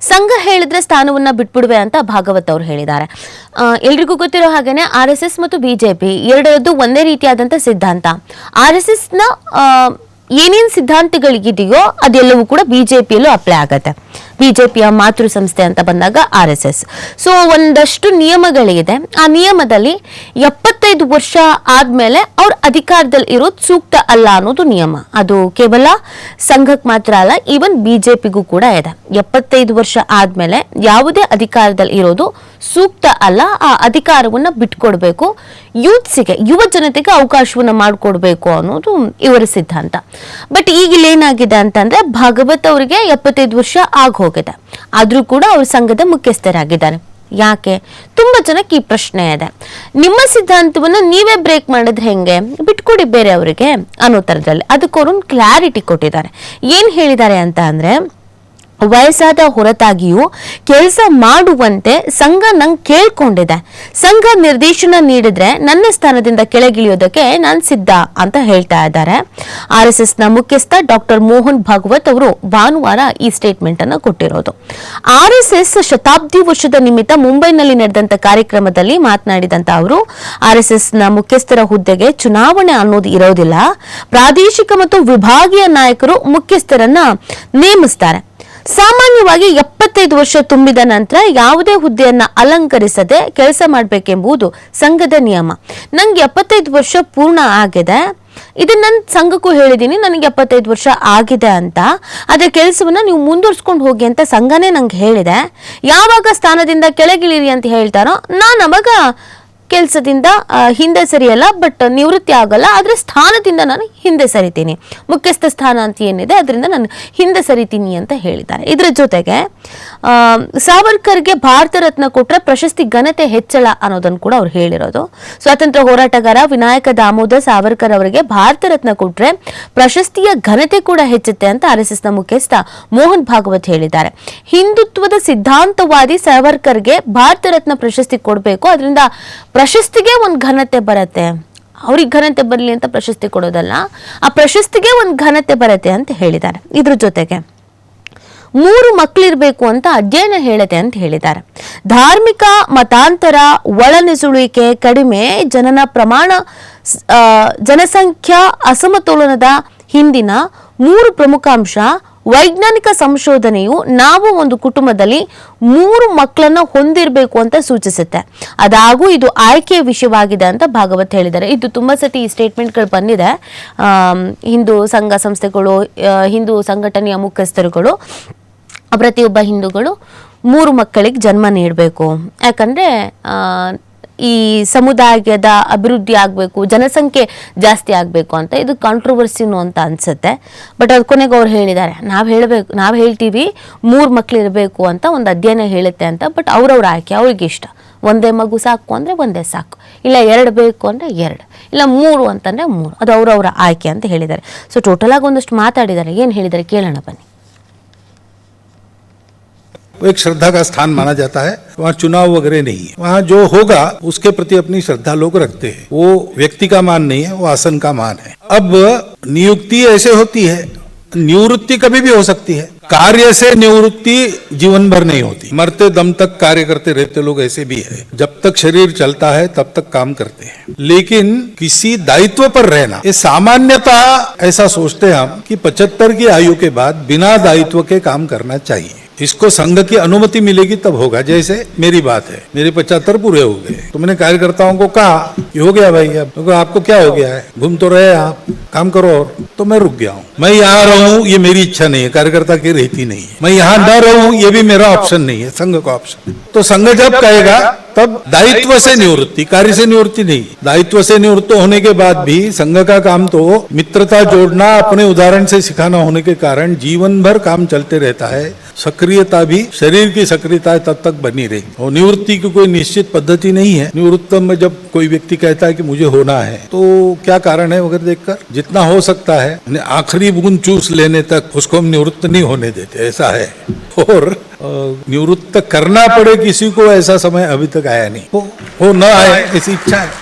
ಸಂಘ ಹೇಳಿದ್ರೆ ಸ್ಥಾನವನ್ನ ಬಿಟ್ಬಿಡುವೆ ಅಂತ ಭಾಗವತ್ ಅವರು ಹೇಳಿದ್ದಾರೆ. ಎಲ್ರಿಗೂ ಗೊತ್ತಿರೋ ಹಾಗೇನೆ ಆರ್ ಎಸ್ ಎಸ್ ಮತ್ತು ಬಿಜೆಪಿ ಎರಡರದ್ದು ಒಂದೇ ರೀತಿಯಾದಂತ ಸಿದ್ಧಾಂತ. ಆರ್ ಎಸ್ ಎಸ್ನ ಏನೇನ್ ಸಿದ್ಧಾಂತಗಳಿಗಿದೆಯೋ ಅದೆಲ್ಲವೂ ಕೂಡ ಬಿಜೆಪಿಯಲ್ಲೂ ಅಪ್ಲೈ ಆಗತ್ತೆ. ಬಿಜೆಪಿಯ ಮಾತೃ ಸಂಸ್ಥೆ ಅಂತ ಬಂದಾಗ ಆರ್ ಎಸ್ ಎಸ್. ಸೊ ಒಂದಷ್ಟು ನಿಯಮಗಳಿದೆ. ಆ ನಿಯಮದಲ್ಲಿ ಎಪ್ಪತ್ತೈದು ವರ್ಷ ಆದ್ಮೇಲೆ ಅವ್ರ ಅಧಿಕಾರದಲ್ಲಿ ಇರೋದು ಸೂಕ್ತ ಅಲ್ಲ ಅನ್ನೋದು ನಿಯಮ. ಅದು ಕೇವಲ ಸಂಘಕ್ಕೆ ಮಾತ್ರ ಅಲ್ಲ ಈವನ್ ಬಿಜೆಪಿಗೂ ಕೂಡ ಇದೆ. ಎಪ್ಪತ್ತೈದು ವರ್ಷ ಆದ್ಮೇಲೆ ಯಾವುದೇ ಅಧಿಕಾರದಲ್ಲಿ ಇರೋದು ಸೂಕ್ತ ಅಲ್ಲ. ಆ ಅಧಿಕಾರವನ್ನ ಬಿಟ್ಕೊಡ್ಬೇಕು. ಯೂತ್ಸಿಗೆ, ಯುವ ಜನತೆಗೆ ಅವಕಾಶವನ್ನ ಮಾಡಿಕೊಡ್ಬೇಕು ಅನ್ನೋದು ಇವರ ಸಿದ್ಧಾಂತ. ಬಟ್ ಈಗ ಇಲ್ಲೇನಾಗಿದೆ ಅಂತಂದ್ರೆ, ಭಾಗವತ್ ಅವರಿಗೆ ಎಪ್ಪತ್ತೈದು ವರ್ಷ ಆಗ ಹೋಗಿದೆ. ಆದ್ರೂ ಕೂಡ ಅವರು ಸಂಘದ ಮುಖ್ಯಸ್ಥರಾಗಿದ್ದಾರೆ. ಯಾಕೆ? ತುಂಬಾ ಜನಕ್ಕೆ ಈ ಪ್ರಶ್ನೆ ಇದೆ. ನಿಮ್ಮ ಸಿದ್ಧಾಂತವನ್ನ ನೀವೇ ಬ್ರೇಕ್ ಮಾಡಿದ್ರೆ ಹೆಂಗೆ? ಬಿಟ್ಕೊಡಿ ಬೇರೆ ಅವರಿಗೆ ಅನ್ನೋ ಥರದಲ್ಲಿ ಅದಕ್ಕೆ ಅವ್ರೊಂದು ಕ್ಲಾರಿಟಿ ಕೊಟ್ಟಿದ್ದಾರೆ. ಏನ್ ಹೇಳಿದ್ದಾರೆ ಅಂತ ಅಂದ್ರೆ ವಯಸ್ಸಾದ ಹೊರತಾಗಿಯೂ ಕೆಲಸ ಮಾಡುವಂತೆ ಸಂಘ ನಂಗೆ ಕೇಳ್ಕೊಂಡಿದೆ. ಸಂಘ ನಿರ್ದೇಶನ ನೀಡಿದ್ರೆ ನನ್ನ ಸ್ಥಾನದಿಂದ ಕೆಳಗಿಳಿಯೋದಕ್ಕೆ ನಾನು ಸಿದ್ಧ ಅಂತ ಹೇಳ್ತಾ ಇದ್ದಾರೆ. ಆರ್ ಎಸ್ ಎಸ್ನ ಮುಖ್ಯಸ್ಥ ಡಾಕ್ಟರ್ ಮೋಹನ್ ಭಾಗವತ್ ಅವರು ಭಾನುವಾರ ಈ ಸ್ಟೇಟ್ಮೆಂಟ್ ಅನ್ನು ಕೊಟ್ಟಿರೋದು. ಆರ್ ಎಸ್ ಶತಾಬ್ದಿ ವರ್ಷದ ನಿಮಿತ್ತ ಮುಂಬೈನಲ್ಲಿ ನಡೆದಂತ ಕಾರ್ಯಕ್ರಮದಲ್ಲಿ ಮಾತನಾಡಿದಂತ ಅವರು, ಆರ್ ಎಸ್ ಎಸ್ನ ಮುಖ್ಯಸ್ಥರ ಹುದ್ದೆಗೆ ಚುನಾವಣೆ ಅನ್ನೋದು ಇರೋದಿಲ್ಲ. ಪ್ರಾದೇಶಿಕ ಮತ್ತು ವಿಭಾಗೀಯ ನಾಯಕರು ಮುಖ್ಯಸ್ಥರನ್ನ ನೇಮಿಸ್ತಾರೆ. ಸಾಮಾನ್ಯವಾಗಿ ಎಪ್ಪತ್ತೈದು ವರ್ಷ ತುಂಬಿದ ನಂತರ ಯಾವುದೇ ಹುದ್ದೆಯನ್ನ ಅಲಂಕರಿಸದೆ ಕೆಲಸ ಮಾಡಬೇಕೆಂಬುದು ಸಂಘದ ನಿಯಮ. ನಂಗೆ ಎಪ್ಪತ್ತೈದು ವರ್ಷ ಪೂರ್ಣ ಆಗಿದೆ. ಇದನ್ನ ನನ್ನ ಸಂಘಕ್ಕೂ ಹೇಳಿದ್ದೀನಿ ನನಗೆ ಎಪ್ಪತ್ತೈದು ವರ್ಷ ಆಗಿದೆ ಅಂತ. ಅದ್ರ ಕೆಲಸವನ್ನ ನೀವು ಮುಂದುವರ್ಸ್ಕೊಂಡು ಹೋಗಿ ಅಂತ ಸಂಘನೇ ನಂಗೆ ಹೇಳಿದೆ. ಯಾವಾಗ ಸ್ಥಾನದಿಂದ ಕೆಳಗಿಳಿರಿ ಅಂತ ಹೇಳ್ತಾರೋ, ನಾನು ಅವಾಗ ಕೆಲಸದಿಂದ ಹಿಂದೆ ಸರಿಯಲ್ಲ ಬಟ್ ನಿವೃತ್ತಿ ಆಗಲ್ಲ. ಆದ್ರೆ ಸ್ಥಾನದಿಂದ ನಾನು ಹಿಂದೆ ಸರಿತೀನಿ. ಮುಖ್ಯಸ್ಥ ಸ್ಥಾನ ಅಂತ ಏನಿದೆ, ಅದರಿಂದ ನಾನು ಹಿಂದೆ ಸರಿತೀನಿ ಅಂತ ಹೇಳಿದ್ದಾರೆ. ಇದರ ಜೊತೆಗೆ ಸಾವರ್ಕರ್ಗೆ ಭಾರತ ರತ್ನ ಕೊಟ್ಟರೆ ಪ್ರಶಸ್ತಿ ಘನತೆ ಹೆಚ್ಚಳ ಅನ್ನೋದನ್ನು ಕೂಡ ಅವ್ರು ಹೇಳಿರೋದು. ಸ್ವಾತಂತ್ರ್ಯ ಹೋರಾಟಗಾರ ವಿನಾಯಕ ದಾಮೋದರ್ ಸಾವರ್ಕರ್ ಅವರಿಗೆ ಭಾರತ ರತ್ನ ಕೊಟ್ಟರೆ ಪ್ರಶಸ್ತಿಯ ಘನತೆ ಕೂಡ ಹೆಚ್ಚುತ್ತೆ ಅಂತ ಆರ್ ಎಸ್ ಮುಖ್ಯಸ್ಥ ಮೋಹನ್ ಭಾಗವತ್ ಹೇಳಿದ್ದಾರೆ. ಹಿಂದುತ್ವದ ಸಿದ್ಧಾಂತವಾದಿ ಸಾವರ್ಕರ್ಗೆ ಭಾರತ ರತ್ನ ಪ್ರಶಸ್ತಿ ಕೊಡಬೇಕು. ಅದರಿಂದ ಪ್ರಶಸ್ತಿಗೆ ಒಂದು ಘನತೆ ಬರುತ್ತೆ. ಅವ್ರಿಗೆ ಘನತೆ ಬರಲಿ ಅಂತ ಪ್ರಶಸ್ತಿ ಕೊಡೋದಲ್ಲ, ಆ ಪ್ರಶಸ್ತಿಗೆ ಒಂದು ಘನತೆ ಬರುತ್ತೆ ಅಂತ ಹೇಳಿದ್ದಾರೆ. ಇದ್ರ ಜೊತೆಗೆ ಮೂರು ಮಕ್ಕಳಿರಬೇಕು ಅಂತ ಅಧ್ಯಯನ ಹೇಳುತ್ತೆ ಅಂತ ಹೇಳಿದ್ದಾರೆ. ಧಾರ್ಮಿಕ ಮತಾಂತರ ಒಳನುಸುಳುವಿಕೆ ಕಡಿಮೆ, ಜನನ ಪ್ರಮಾಣ ಜನಸಂಖ್ಯಾ ಅಸಮತೋಲನದ ಹಿಂದಿನ ಮೂರು ಪ್ರಮುಖ ಅಂಶ ವೈಜ್ಞಾನಿಕ ಸಂಶೋಧನೆಯು ನಾವು ಒಂದು ಕುಟುಂಬದಲ್ಲಿ ಮೂರು ಮಕ್ಕಳನ್ನ ಹೊಂದಿರಬೇಕು ಅಂತ ಸೂಚಿಸುತ್ತೆ. ಅದಾಗೂ ಇದು ಆಯ್ಕೆಯ ವಿಷಯವಾಗಿದೆ ಅಂತ ಭಾಗವತ್ ಹೇಳಿದ್ದಾರೆ. ಇದು ತುಂಬಾ ಸತಿ ಈ ಸ್ಟೇಟ್ಮೆಂಟ್ಗಳು ಬಂದಿದೆ. ಹಿಂದೂ ಸಂಘ ಸಂಸ್ಥೆಗಳು ಹಿಂದೂ ಸಂಘಟನೆಯ ಮುಖ್ಯಸ್ಥರುಗಳು, ಪ್ರತಿಯೊಬ್ಬ ಹಿಂದೂಗಳು ಮೂರು ಮಕ್ಕಳಿಗೆ ಜನ್ಮ ನೀಡಬೇಕು. ಯಾಕಂದ್ರೆ ಈ ಸಮುದಾಯದ ಅಭಿವೃದ್ಧಿ ಆಗಬೇಕು, ಜನಸಂಖ್ಯೆ ಜಾಸ್ತಿ ಆಗಬೇಕು ಅಂತ ಇದು ಕಾಂಟ್ರವರ್ಸಿನು ಅಂತ ಅನ್ಸುತ್ತೆ. ಬಟ್ ಅದು ಕೊನೆಗೆ ಅವ್ರು ಹೇಳಿದ್ದಾರೆ, ನಾವು ಹೇಳಬೇಕು, ನಾವು ಹೇಳ್ತೀವಿ, ಮೂರು ಮಕ್ಳು ಇರಬೇಕು ಅಂತ ಒಂದು ಅಧ್ಯಯನ ಹೇಳುತ್ತೆ ಅಂತ ಬಟ್ ಅವ್ರವ್ರ ಆಯ್ಕೆ, ಅವ್ರಿಗೆ ಇಷ್ಟ. ಒಂದೇ ಮಗು ಸಾಕು ಅಂದರೆ ಒಂದೇ ಸಾಕು. ಇಲ್ಲ ಎರಡು ಬೇಕು ಅಂದರೆ ಎರಡು. ಇಲ್ಲ ಮೂರು ಅಂತಂದರೆ ಮೂರು. ಅದು ಅವ್ರವ್ರ ಆಯ್ಕೆ ಅಂತ ಹೇಳಿದ್ದಾರೆ. ಸೊ ಟೋಟಲಾಗಿ ಒಂದಷ್ಟು ಮಾತಾಡಿದ್ದಾರೆ. ಏನು ಹೇಳಿದ್ದಾರೆ ಕೇಳೋಣ ಬನ್ನಿ. वो एक श्रद्धा का स्थान माना जाता है। वहाँ चुनाव वगैरह नहीं है। वहाँ जो होगा, उसके प्रति अपनी श्रद्धा लोग रखते हैं। वो व्यक्ति का मान नहीं है, वो आसन का मान है। अब नियुक्ति ऐसे होती है, निवृत्ति कभी भी हो सकती है। कार्य से निवृत्ति जीवन भर नहीं होती। मरते दम तक कार्य करते रहते लोग ऐसे भी है। जब तक शरीर चलता है, तब तक काम करते हैं। लेकिन किसी दायित्व पर रहना, ये सामान्यता ऐसा सोचते हैं हम कि पचहत्तर की आयु के बाद बिना दायित्व के काम करना चाहिए। इसको संघ की अनुमति मिलेगी तब होगा। जैसे मेरी बात है, मेरे पचहत्तर पूरे हो गए। तो मैंने कार्यकर्ताओं को कहा हो गया भाई अब। तो आपको क्या हो गया है? घूम तो रहे आप। काम करो और। तो मैं रुक गया हूँ। मैं यहाँ रहूँ, ये मेरी इच्छा नहीं है। कार्यकर्ता की रहती नहीं है। मैं यहाँ न रहूँ, ये भी मेरा ऑप्शन नहीं है। संघ का ऑप्शन तो संघ जब कहेगा, तब दायित्व से निवृत्ति, कार्य से निवृत्ति नहीं। दायित्व से निवृत्त होने के बाद भी संघ का काम तो मित्रता जोड़ना, अपने उदाहरण से सिखाना होने के कारण जीवन भर काम चलते रहता है। सक्रियता भी शरीर की सक्रियता तब तक बनी रही। और निवृत्ति की कोई निश्चित पद्धति नहीं है। निवृत्तम में जब कोई व्यक्ति कहता है कि मुझे होना है तो क्या कारण है वगैरह देखकर? जितना हो सकता है आखिरी बूंद चूस लेने तक उसको हम निवृत्त नहीं होने देते ऐसा है। और निवृत्त करना पड़े किसी को ऐसा समय अभी तक आया नहीं। हो, न आए ऐसी इच्छा है।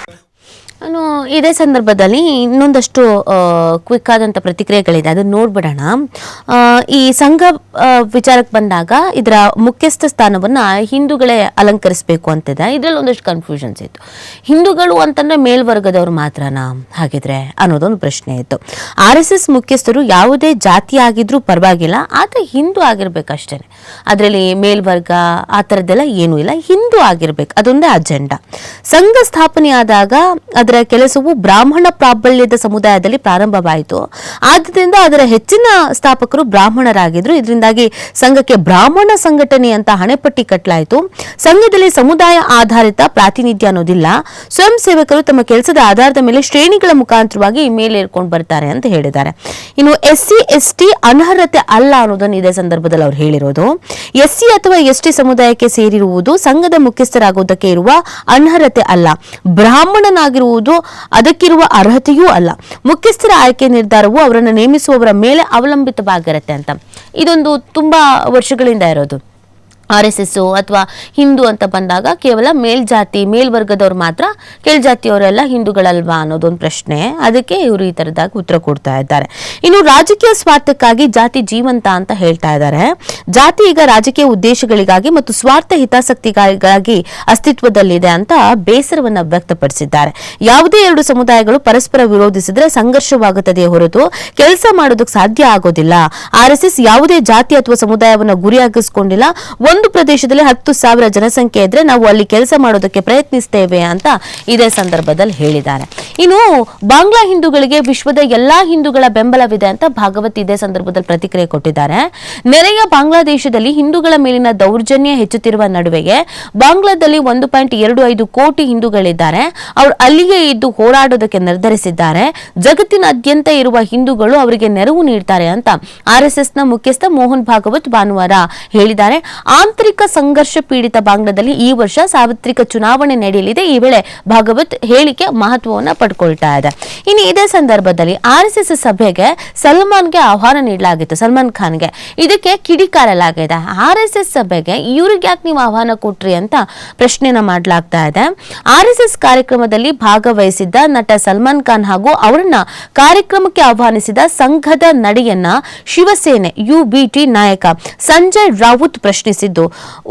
ನಾನು ಇದೇ ಸಂದರ್ಭದಲ್ಲಿ ಇನ್ನೊಂದಷ್ಟು ಕ್ವಿಕ್ ಆದಂಥ ಪ್ರತಿಕ್ರಿಯೆಗಳಿದೆ. ಅದನ್ನು ನೋಡ್ಬಿಡೋಣ. ಈ ಸಂಘ ವಿಚಾರಕ್ಕೆ ಬಂದಾಗ ಇದರ ಮುಖ್ಯಸ್ಥ ಸ್ಥಾನವನ್ನು ಹಿಂದೂಗಳೇ ಅಲಂಕರಿಸಬೇಕು ಅಂತಿದೆ. ಇದರಲ್ಲಿ ಒಂದಷ್ಟು ಕನ್ಫ್ಯೂಷನ್ಸ್ ಇತ್ತು. ಹಿಂದೂಗಳು ಅಂತಂದರೆ ಮೇಲ್ವರ್ಗದವ್ರು ಮಾತ್ರನಾ? ಹಾಗಿದ್ರೆ ಅನ್ನೋದೊಂದು ಪ್ರಶ್ನೆ ಇತ್ತು. ಆರ್ ಎಸ್ ಎಸ್ ಮುಖ್ಯಸ್ಥರು ಯಾವುದೇ ಜಾತಿ ಆಗಿದ್ರೂ ಪರವಾಗಿಲ್ಲ, ಆದರೆ ಹಿಂದೂ ಆಗಿರ್ಬೇಕಷ್ಟೇ ಅದರಲ್ಲಿ ಮೇಲ್ವರ್ಗ ಆ ಥರದ್ದೆಲ್ಲ ಏನೂ ಇಲ್ಲ. ಹಿಂದೂ ಆಗಿರ್ಬೇಕು. ಅದೊಂದೇ ಅಜೆಂಡಾ ಸಂಘ ಸ್ಥಾಪನೆಯಾದಾಗ ಅದರ ಕೆಲಸವು ಬ್ರಾಹ್ಮಣ ಪ್ರಾಬಲ್ಯದ ಸಮುದಾಯದಲ್ಲಿ ಪ್ರಾರಂಭವಾಯಿತು. ಆದ್ದರಿಂದ ಅದರ ಹೆಚ್ಚಿನ ಸ್ಥಾಪಕರು ಬ್ರಾಹ್ಮಣರಾಗಿದ್ರು. ಇದರಿಂದಾಗಿ ಸಂಘಕ್ಕೆ ಬ್ರಾಹ್ಮಣ ಸಂಘಟನೆ ಅಂತ ಹಣೆಪಟ್ಟಿ ಕಟ್ಟಲಾಯಿತು ಸಂಘದಲ್ಲಿ ಸಮುದಾಯ ಆಧಾರಿತ ಪ್ರಾತಿನಿಧ್ಯ ಅನ್ನೋದಿಲ್ಲ. ಸ್ವಯಂ ಸೇವಕರು ತಮ್ಮ ಕೆಲಸದ ಆಧಾರದ ಮೇಲೆ ಶ್ರೇಣಿಗಳ ಮುಖಾಂತರವಾಗಿ ಮೇಲೇರ್ಕೊಂಡು ಬರ್ತಾರೆ ಅಂತ ಹೇಳಿದ್ದಾರೆ. ಇನ್ನು ಎಸ್ ಸಿ ಎಸ್ ಅನರ್ಹತೆ ಅಲ್ಲ ಅನ್ನೋದನ್ನು ಇದೇ ಸಂದರ್ಭದಲ್ಲಿ ಅವ್ರು ಹೇಳಿರೋದು. ಎಸ್ ಸಿ ಅಥವಾ ಎಸ್ ಸಮುದಾಯಕ್ಕೆ ಸೇರಿರುವುದು ಸಂಘದ ಮುಖ್ಯಸ್ಥರಾಗುವುದಕ್ಕೆ ಇರುವ ಅನರ್ಹತೆ ಅಲ್ಲ. ಬ್ರಾಹ್ಮಣನಾಗಿರುವುದು ಅದಕ್ಕಿರುವ ಅರ್ಹತೆಯೂ ಅಲ್ಲ. ಮುಖ್ಯಸ್ಥರ ಆಯ್ಕೆ ನಿರ್ಧಾರವು ಅವರನ್ನು ನೇಮಿಸುವವರ ಮೇಲೆ ಅವಲಂಬಿತವಾಗಿರುತ್ತೆ ಅಂತ. ಇದೊಂದು ತುಂಬಾ ವರ್ಷಗಳಿಂದ ಇರೋದು. ಆರ್ ಎಸ್ ಎಸ್ ಅಥವಾ ಹಿಂದೂ ಅಂತ ಬಂದಾಗ ಕೇವಲ ಮೇಲ್ಜಾತಿ, ಮೇಲ್ವರ್ಗದವ್ರು ಮಾತ್ರ ಕೆಳಜಾತಿಯವರೆಲ್ಲ ಹಿಂದೂಗಳಲ್ವಾ ಅನ್ನೋದೊಂದು ಪ್ರಶ್ನೆ. ಅದಕ್ಕೆ ಇವರು ಈ ತರದಾಗಿ ಉತ್ತರ ಕೊಡ್ತಾ ಇದ್ದಾರೆ. ಇನ್ನು ರಾಜಕೀಯ ಸ್ವಾರ್ಥಕ್ಕಾಗಿ ಜಾತಿ ಜೀವಂತ ಅಂತ ಹೇಳ್ತಾ ಇದ್ದಾರೆ. ಜಾತಿ ಈಗ ರಾಜಕೀಯ ಉದ್ದೇಶಗಳಿಗಾಗಿ ಮತ್ತು ಸ್ವಾರ್ಥ ಹಿತಾಸಕ್ತಿಗಳಿಗಾಗಿ ಅಸ್ತಿತ್ವದಲ್ಲಿದೆ ಅಂತ ಬೇಸರವನ್ನ ವ್ಯಕ್ತಪಡಿಸಿದ್ದಾರೆ. ಯಾವುದೇ ಎರಡು ಸಮುದಾಯಗಳು ಪರಸ್ಪರ ವಿರೋಧಿಸಿದ್ರೆ ಸಂಘರ್ಷವಾಗುತ್ತದೆ ಹೊರತು ಕೆಲಸ ಮಾಡೋದಕ್ಕೆ ಸಾಧ್ಯ ಆಗೋದಿಲ್ಲ. ಆರ್ ಎಸ್ ಎಸ್ ಯಾವುದೇ ಜಾತಿ ಅಥವಾ ಸಮುದಾಯವನ್ನು ಗುರಿಯಾಗಿಸಿಕೊಂಡಿಲ್ಲ. ಒಂದು ಪ್ರದೇಶದಲ್ಲಿ ಹತ್ತು ಸಾವಿರ ಜನಸಂಖ್ಯೆ ಇದ್ರೆ ನಾವು ಅಲ್ಲಿ ಕೆಲಸ ಮಾಡೋದಕ್ಕೆ ಪ್ರಯತ್ನಿಸ್ತೇವೆ ಅಂತ ಇದೇ ಸಂದರ್ಭದಲ್ಲಿ ಹೇಳಿದ್ದಾರೆ. ಇನ್ನು ಬಾಂಗ್ಲಾ ಹಿಂದೂಗಳಿಗೆ ವಿಶ್ವದ ಎಲ್ಲಾ ಹಿಂದೂಗಳ ಬೆಂಬಲವಿದೆ ಅಂತ ಭಾಗವತ್ ಇದೇ ಸಂದರ್ಭದಲ್ಲಿ ಪ್ರತಿಕ್ರಿಯೆ ಕೊಟ್ಟಿದ್ದಾರೆ. ನೆರೆಯ ಬಾಂಗ್ಲಾದೇಶದಲ್ಲಿ ಹಿಂದೂಗಳ ಮೇಲಿನ ದೌರ್ಜನ್ಯ ಹೆಚ್ಚುತ್ತಿರುವ ನಡುವೆಗೆ ಬಾಂಗ್ಲಾದಲ್ಲಿ ಒಂದು ಪಾಯಿಂಟ್ ಎರಡು ಐದು ಕೋಟಿ ಹಿಂದೂಗಳಿದ್ದಾರೆ. ಅವರು ಅಲ್ಲಿಗೆ ಇದ್ದು ಹೋರಾಡೋದಕ್ಕೆ ನಿರ್ಧರಿಸಿದ್ದಾರೆ. ಜಗತ್ತಿನಾದ್ಯಂತ ಇರುವ ಹಿಂದೂಗಳು ಅವರಿಗೆ ನೆರವು ನೀಡ್ತಾರೆ ಅಂತ ಆರ್ಎಸ್ಎಸ್ನ ಮುಖ್ಯಸ್ಥ ಮೋಹನ್ ಭಾಗವತ್ ಭಾನುವಾರ ಹೇಳಿದ್ದಾರೆ. ಆಂತರಿಕ ಸಂಘರ್ಷ ಪೀಡಿತ ಬಾಂಗ್ಲಾದಲ್ಲಿ ಈ ವರ್ಷ ಸಾರ್ವತ್ರಿಕ ಚುನಾವಣೆ ನಡೆಯಲಿದೆ. ಈ ವೇಳೆ ಭಾಗವತ್ ಹೇಳಿಕೆ ಮಹತ್ವವನ್ನು ಪಡ್ಕೊಳ್ತಾ ಇದೆ. ಇನ್ನು ಇದೇ ಸಂದರ್ಭದಲ್ಲಿ ಆರ್ ಎಸ್ ಎಸ್ ಸಭೆಗೆ ಸಲ್ಮಾನ್ಗೆ ಆಹ್ವಾನ ನೀಡಲಾಗಿತ್ತು. ಸಲ್ಮಾನ್ ಖಾನ್ಗೆ ಇದಕ್ಕೆ ಕಿಡಿಕಾರಲಾಗಿದೆ. ಆರ್ ಎಸ್ ಎಸ್ ಸಭೆಗೆ ಇವ್ರಿಗೆ ಯಾಕೆ ನೀವು ಆಹ್ವಾನ ಕೊಟ್ರಿ ಅಂತ ಪ್ರಶ್ನೆನ ಮಾಡಲಾಗ್ತಾ ಇದೆ. ಆರ್ ಎಸ್ ಎಸ್ ಕಾರ್ಯಕ್ರಮದಲ್ಲಿ ಭಾಗವಹಿಸಿದ್ದ ನಟ ಸಲ್ಮಾನ್ ಖಾನ್ ಹಾಗೂ ಅವರನ್ನ ಕಾರ್ಯಕ್ರಮಕ್ಕೆ ಆಹ್ವಾನಿಸಿದ ಸಂಘದ ನಡೆಯನ್ನ ಶಿವಸೇನೆ ಯುಬಿಟಿ ನಾಯಕ ಸಂಜಯ್ ರಾವುತ್ ಪ್ರಶ್ನಿಸಿದ್ದು.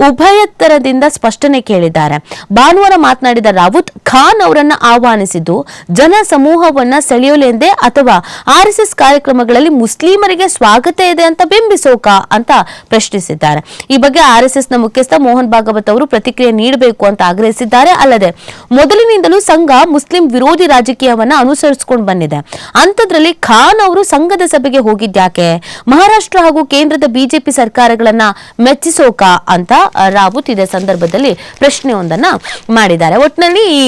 ಉಭಯತರದಿಂದ ಸ್ಪಷ್ಟನೆ ಕೇಳಿದ್ದಾರೆ. ಭಾನುವಾರ ಮಾತನಾಡಿದ ರಾವುತ್, ಖಾನ್ ಅವರನ್ನ ಆಹ್ವಾನಿಸಿದ್ದು, ಜನ ಸಮೂಹವನ್ನ ಸೆಳೆಯಲೆಂದೇ ಅಥವಾ ಆರ್ ಎಸ್ ಎಸ್ ಕಾರ್ಯಕ್ರಮಗಳಲ್ಲಿ ಮುಸ್ಲಿಮರಿಗೆ ಸ್ವಾಗತ ಇದೆ ಅಂತ ಬಿಂಬಿಸೋಕ ಅಂತ ಪ್ರಶ್ನಿಸಿದ್ದಾರೆ. ಈ ಬಗ್ಗೆ ಆರ್ ಎಸ್ ಎಸ್ನ ಮುಖ್ಯಸ್ಥ ಮೋಹನ್ ಭಾಗವತ್ ಅವರು ಪ್ರತಿಕ್ರಿಯೆ ನೀಡಬೇಕು ಅಂತ ಆಗ್ರಹಿಸಿದ್ದಾರೆ. ಅಲ್ಲದೆ, ಮೊದಲಿನಿಂದಲೂ ಸಂಘ ಮುಸ್ಲಿಂ ವಿರೋಧಿ ರಾಜಕೀಯವನ್ನ ಅನುಸರಿಸಿಕೊಂಡು ಬಂದಿದೆ. ಅಂಥದ್ರಲ್ಲಿ ಖಾನ್ ಅವರು ಸಂಘದ ಸಭೆಗೆ ಹೋಗಿದ್ಯಾಕೆ ಮಹಾರಾಷ್ಟ್ರ ಹಾಗೂ ಕೇಂದ್ರದ ಬಿಜೆಪಿ ಸರ್ಕಾರಗಳನ್ನ ಮೆಚ್ಚಿಸೋಕ ಅಂತ ರಾವುತ್ ಇದೇ ಸಂದರ್ಭದಲ್ಲಿ ಪ್ರಶ್ನೆಯೊಂದನ್ನ ಮಾಡಿದ್ದಾರೆ. ಒಟ್ಟಿನಲ್ಲಿ ಈ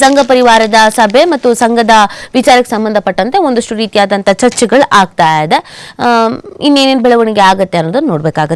ಸಂಘ ಪರಿವಾರದ ಸಭೆ ಮತ್ತು ಸಂಘದ ವಿಚಾರಕ್ಕೆ ಸಂಬಂಧಪಟ್ಟಂತೆ ಒಂದಷ್ಟು ರೀತಿಯಾದಂಥ ಚರ್ಚೆಗಳು ಆಗ್ತಾ ಇದೆ. ಇನ್ನೇನೇನು ಬೆಳವಣಿಗೆ ಆಗುತ್ತೆ ಅನ್ನೋದನ್ನ ನೋಡ್ಬೇಕಾಗತ್ತೆ.